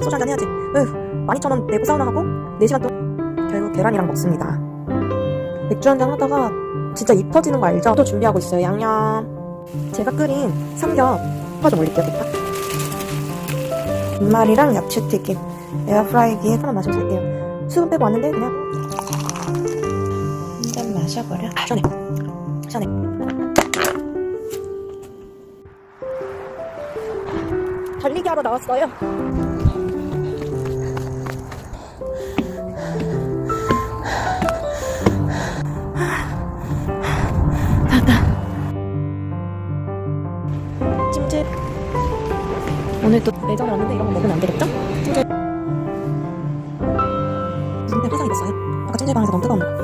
소주 한잔 해야지. 으, 12,000원 내고 사우나 하고 4시간 동안 결국 계란이랑 먹습니다. 맥주 한잔 하다가 진짜 입 터지는 거 알죠? 또 준비하고 있어요. 양념. 제가 끓인 삼겹 파좀 올릴게요. 여기다. 김말이랑 야채튀김 에어프라이기에 하나 마시고 살게요. 수분 빼고 왔는데 그냥 한잔 마셔버려. 아, 시원해. 시원해. 달리기 하러 나왔어요. 다 찜질. 오늘 또 매점에 왔는데 이런 거 먹으면 안 되겠죠? 찜질. 진짜 표정이 됐어요. 아까 찜질방에서 너무 뜨거운 거.